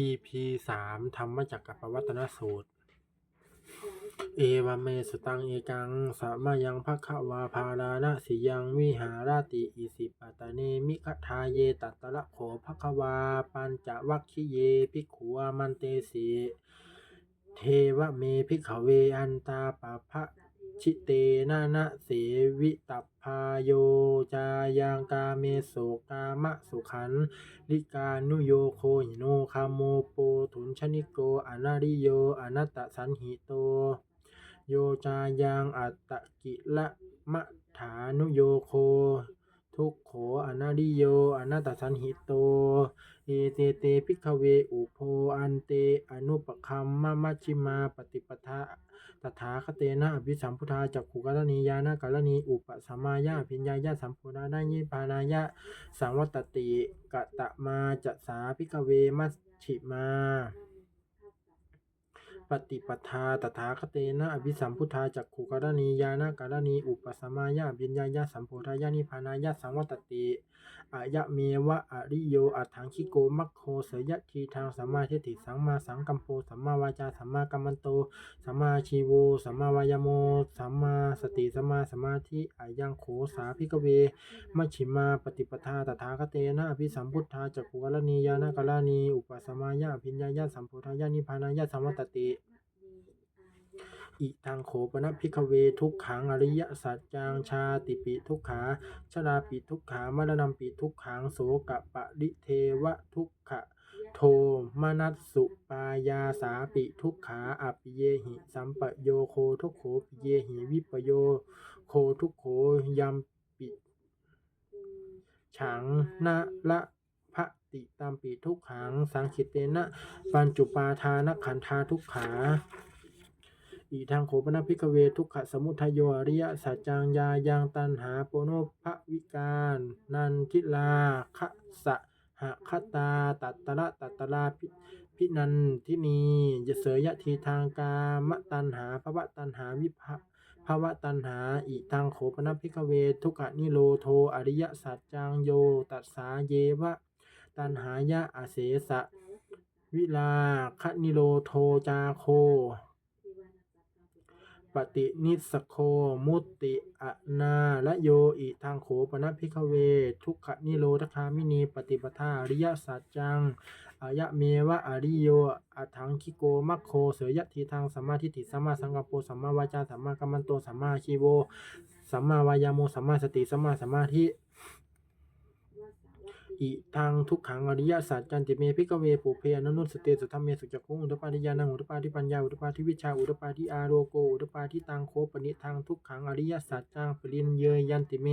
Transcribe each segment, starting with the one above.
EP สามธรรมจักรปวัตนสูตร เอวเมสุตังเอกังสามะยังภะคะวาภาราณสิยังวิหาราติอิสิปตะเนมิคทาเยตัตตะละโขภะคะวาปัญจวัคคิเยภิกขุอามันเตสิเทวเมภิกขเวอันตาปะภะ ชิเตนะนะเสวิตัพพาโยจายังกาเมโสกามะสุขันลิกานุโยโคหิโนคาโมโปทุนชนิโกอนาริโยอนัตตสันหิโต โยจายังอัตตกิละมะฐานุโยโค ทุกโขอนาริโยอนัตสันหิโต เอเตเตพิกเวอุโพอันเต อนุปคัมมะมัชิมาปฏิปทาตถาคเตนะอภิสัมพุทธาจักขุกรณียานากรณีอุปสัมมายาพิญญายาสัมโพธานายิปานายะสังวัตติกะตะมาจะสาพิกเวมัชชิมา ปฏิปทาตถาคเตนะอภิสัมพุทธาจักขุกรณียานากรณีอุปสมายาบิญญายาสัมโพธายานิพานายาสังวัตติอายะเมวะอริโยอัฏฐังคิโกมัคโคเสยทีทางสัมมาทิฏฐิสัมมาสังกัมโปสัมมาวาจาสัมมากัมมันโตสัมมาชีโวสัมมาวายโมสัมมาสติสัมมาสมาธิอายังโขสาพิกเวมัชฌิมาปฏิปทาตถาคเตนะอภิสัมพุทธาจักขุกรณียานากรณีอุปสมายาพิญญายาสัมโพธายานิพานายาสัมวัตติ อิทังโขปนะพิกเวทุกขังอริยสัจจางชาติปิทุกขาชราปิทุกขามรณะปิทุกขังโสกะปะริเทวะทุกขะโทมนัสสุปายาสาปิทุกขาอัปเยหิสัมปโยโคทุกโขปิเยหิวิปโยโคทุกโขยัมปิฉังนะละพะติตามปีทุกขังสังคิเตนะปัญจุปาทานขันธาทุกขา อีทางโขปนพิกเวทุกขสมุทโยอริยสัจจังยายังตันหาโปโนภวิการ นันทิลาคะสะหะคตาตัตตะตัตตระพิพินันทินียเสยยะทีทางกามตันหาภวะตันหาวิภะภาวะตันหาอิตังโขปนพิกเวทุกขนิโรโทอริยสัจจังโยตัสสาเยวะตันหายะอาเสสะวิลาคนิโรโทจาโค ปฏินิสโค มุตติอนาละโยอิทางโขปนพิกเว ทุกขนิโรธคามินี ปฏิปทาอริยสัจจังอายะเมวะอริโยอัถังคิโกมัคโค เสยทีทางสัมมาทิฏฐิสัมมาสังกัปโปสัมมาวาจาสัมมากัมมันโตสัมมาชีโวสัมมาวายาโมสัมมาสติสัมมาสมาธิ อิทางทุกขังอริยสัจจันติเมพิกเวปุเพอนันนุสเตสุธรรมเมสุจักขุงอุตปาทิยานังอุตปาทิปัญญาอุตปาทิวิชาอุตปาทิอาโรโกอุตปาทิตังโคปนิทางทุกขังอริยสัจจังปรินเยยันติเม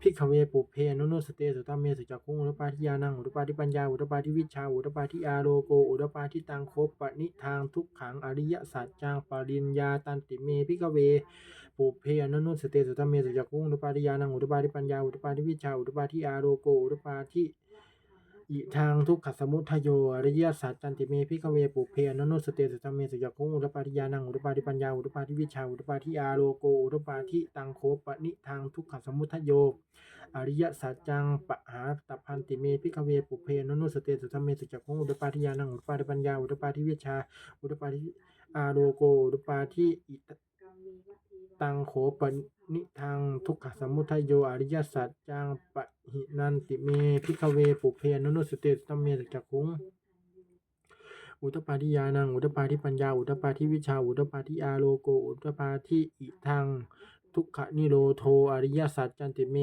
พิกเวปุเพอนันนุสเตสุธรรมเมสุจักขุงอุตปาทิยานังอุตปาทิปัญญาอุตปาทิวิชาอุตปาทิอาโรโกอุตปาทิตังโคปนิทางทุกขังอริยสัจจังปริญญาตันติเมพิกเว ปุเพอนันนุสเตสุธรรมเมสุจักุงอุตปาทิยานังอุตปาทิปัญญาอุตปาทิวิชาอุตปาทิอาโรโกอุตปาทิอิทางทุกขสมุทโยอริยสัจจันติเมพิกเวปุเพอนันนุสเตสุธรรมเมสุจักุงอุตปาทิยานังอุตปาทิปัญญาอุตปาทิวิชาอุตปาทิอาโลโกอุตปาทิตังโคปนิทางทุกขสมุทโยอริยสัจจังปหาตพันติเมพิกเวปุเพอนันนุสเตสุธรรมเมสุจักุงอุตปาทิยานังอุตปาทิปัญญาอุตปาทิวิชาอุตปาทิอาโลโกอุตปาทิอิ ตังโขปนิทางทุกขสมุทัยโยอริยสัจจังปะหินันติเมพิกเวปุเพนนุสเตตัมเมจักขุงอุตปาทิยานังอุตปาทิปัญญาอุตปาทิวิชาอุตปาทิอาโลโกอุตปาทิอิทังทุกขนิโรโทอริยสัจจันติเม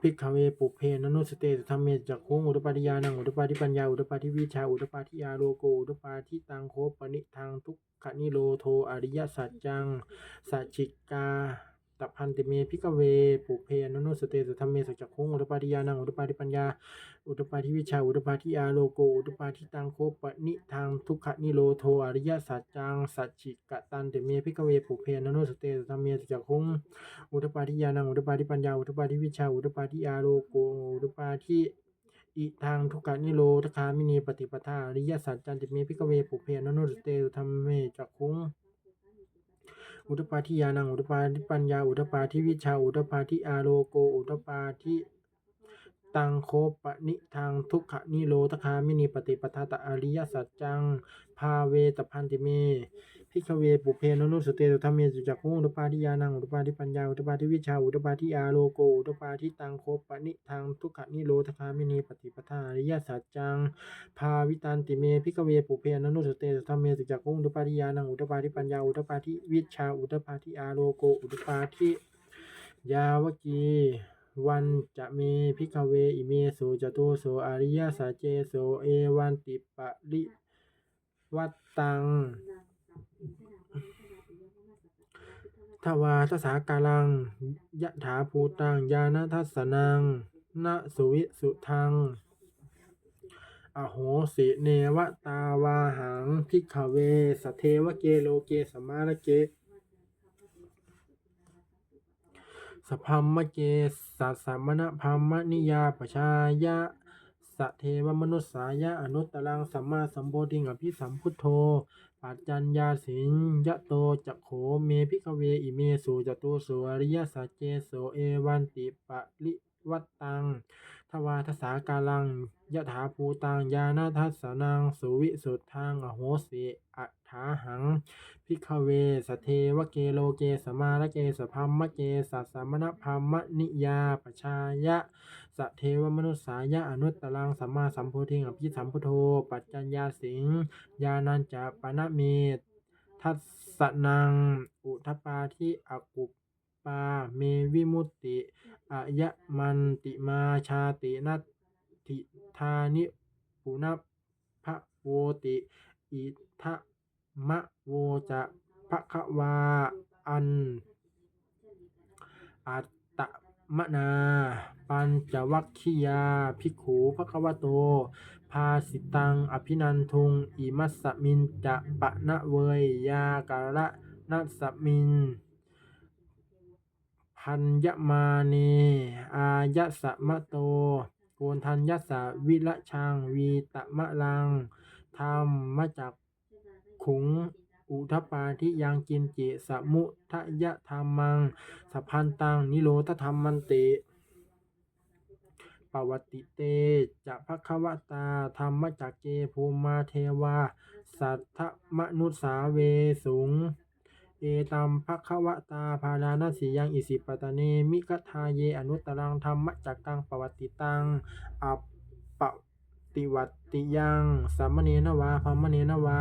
พิกขเวปุเพนนุสเตธรรมเมจักขุงอุตปาทิยานังอุตปาทิปัญญาอุตปาทิวิชาอุตปาทิอาโลโกอุตปาทิตังโคปนิทางทุก ขนิโรโทอริยสัจจังสัจจิกาตพันติเมพิกเวปุเพอนุนุสเตสธรรมเมสุจักขุงอุตปาทิยานังอุตปาทิปัญญา อุตปาทิวิชาอุตปาทิอาโลโกอุตปาทิตังโคปนิทางทุกขนิโรโทอริยสัจจังสัจจิกตันติเมพิกเวปุเพอนุนุสเตสธรรมเมสุจักขุงอุตปาทิยานังอุตปาทิปัญญาอุตปาทิวิชาอุตปาทิอาโลโกอุตปาทิ อิทางทุกขนิโรธคามินีปฏิปทาอริยสัจจันติเมพิกเวปุเพนนุสเตสุธรรมเมจักขุงอุตปาทิยานังอุตปาทิปัญญาอุตปาทิวิชาอุตปาทิอาโลโกอุตปาทิตังโคปนิทังทุกขนิโรธคามินีปฏิปทาตะอริยสัจจัง ภาเวตพันติเม พิกเวปุเพนนุสเตตุธรรมเมสุจักขุอุตปาทิยานังอุตปาทิปัญญาอุตปาทิวิชาอุตปาทิอาโลโกอุตปาทิตังโคปนิทังทุกขนิโรธคามินีปฏิปทาอริยสัจจังภาวิตันติเมพิกเวปุเพนนุสเตตุธรรมเมสุจักขุอุตปาทิยานังอุตปาทิปัญญาอุตปาทิวิชาอุตปาทิอาโลโกอุตปาทิยาวกีวันจะเมพิกเวอิเมโสจตุโสอริยสัจเจโสเอวันติปะริวัตตัง ท วาทสาการัง ยะถาภูตัง ยานะทัสนังนะสุวิสุทัง อโหสิเนวตาวาหังพิกเว สเทวเกโลเกสมาลเกสพัมมะเกสัสสมณพัมมนิยาปชายะ สเทวมนุสสายะอนุตตรังสัมมาสัมโพธิงอภิสัมพุทโธปัจจัญญาสิงยะโตจักโขเมพิกเวอิเมสุจตุสุอริยสัจเจโสเอวันติปะริวัตตัง ทวาทสาการังยะถาภูตัง ยานาทัสนัง สุวิสุทธัง อโหสิอัฏฐาหัง พิกเว สเทวเกโลเกสมาลเกสพัมมะเกสัสสมณพัมมนิยาปชายะ สเทวมนุสสายะอนุตตรังสัมมาสัมโพธิงอภิสัมพุทโธปัจจัญญาสิงยานันจะปะนะเมทัสนัง อุทปาทิอกุปปาเมวิมุตติอายะมันติมาชาตินัตถิธานิปุณพะโวติอิทะมะโวจะภะคะวาอันอัต มนา ปัญจวัคคียา ภิกขุภควโต ภาสิตัง อภินันทุง อิมัสสมินจะปะนะเวยยากาละนัสมิน พันยมาเน อายะสะมะโต โกนทัญญสสะวิระชัง วีตะมะลังธรรมมจักขุง อุทปาทิยังกินจิสมุทยะธรรมังสัพพันตังนิโรธธรรมมันติปวัติเตจะภควตาธรรมจักเกภูมาเทวา สัทธมนุสสาเวสุง เอตัมภควตาภาราณสียังอิสิปตะเนมิคทาเยอนุตตรังธรรมจักกังปวัติตังอัป ติวัตติยังสัมมเนนวาพัมมเนนวา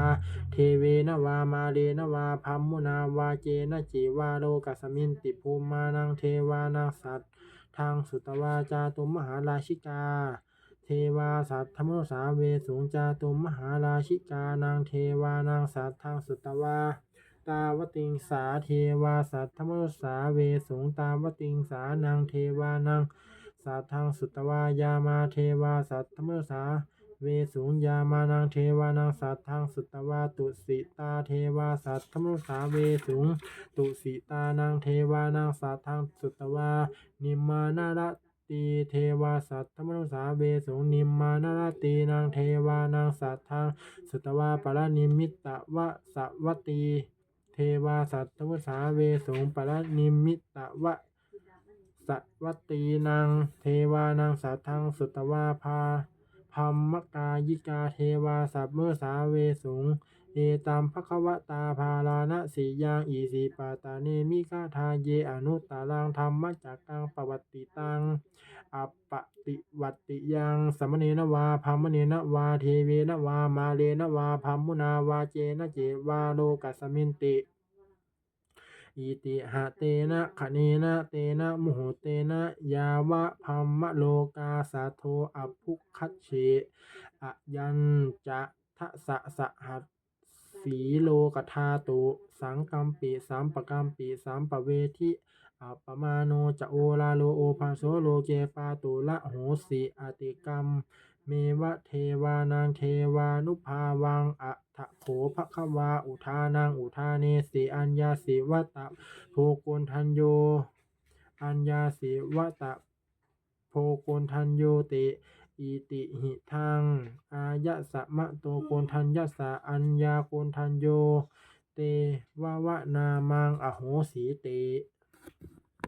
เทเวนวามาเลนวาพัมมุนาวาเจนะจิวาโลกัสมินติภูมานังเทวานังสัตทางสุตวาจาตุมมหาราชิกา เทวาสัตธรรมสาเวสุงจาตุมมหาราชิกานางเทวานางสัตทางสุตวาตาวติงสาเทวาสัตธรรมสาเวสุงตาวติงสานางเทวานาง สัตทางสุตวายามาเทวาสัตธรรมนุสาเวสุงยามานังเทวานังสัตทางสุตวาตุสิตาเทวาสัตธมุสาเวสุงตุสิตานังเทวานังสัตทางสุตวานิมานาระตีเทวาสัตธมนุสาเวสุงนิมมานาระตีนางเทวานังสัตทางสุตวาปรนิมิตตวะสวัตตีเทวาสัตธมุสาเวสุงปรนิมิตตวะ สวัตตีนางเทวานังสัทางสุตวาภาพัมมกายิกาเทวาสัพเมสาเวสุง เอตัมภควตาภาลานะสียังอีสีปาตาเนมิกาทาเยอนุตตารังธรรมจักกังปวัตติตังอัปปติวัติยังสมมเนนวาพัมเนนวาเทเวนวามาเลนวาพัมมุนาวาเจนะเจวาโลกัสสมินติ อิติหะเตนะขะเนนะเตนะมุโหเตนะยาวะพัมมะโลกาสาโทอภุคัชเชอะยันจะทะสะสะหัสสีโลกธาตุสังกัมปิสามปะกัมปิสามปะเวทิอัปปมาโนจะโอลาโลโอภาโสโลเกปาตุละโหสิอติกรรม เมวะเทวานางเทวานุภาวังอะ ทะโขภควาอุทานังอุทาเนสีอัญญาสีวัตะโพโกนทันโย อัญญาสีวัตะโพโกนทันโยติอิติหิทัง อายะสะมะโตโกนทัญญสสะอัญญาโกนทันโย เตวะวะนามังอโหสีเต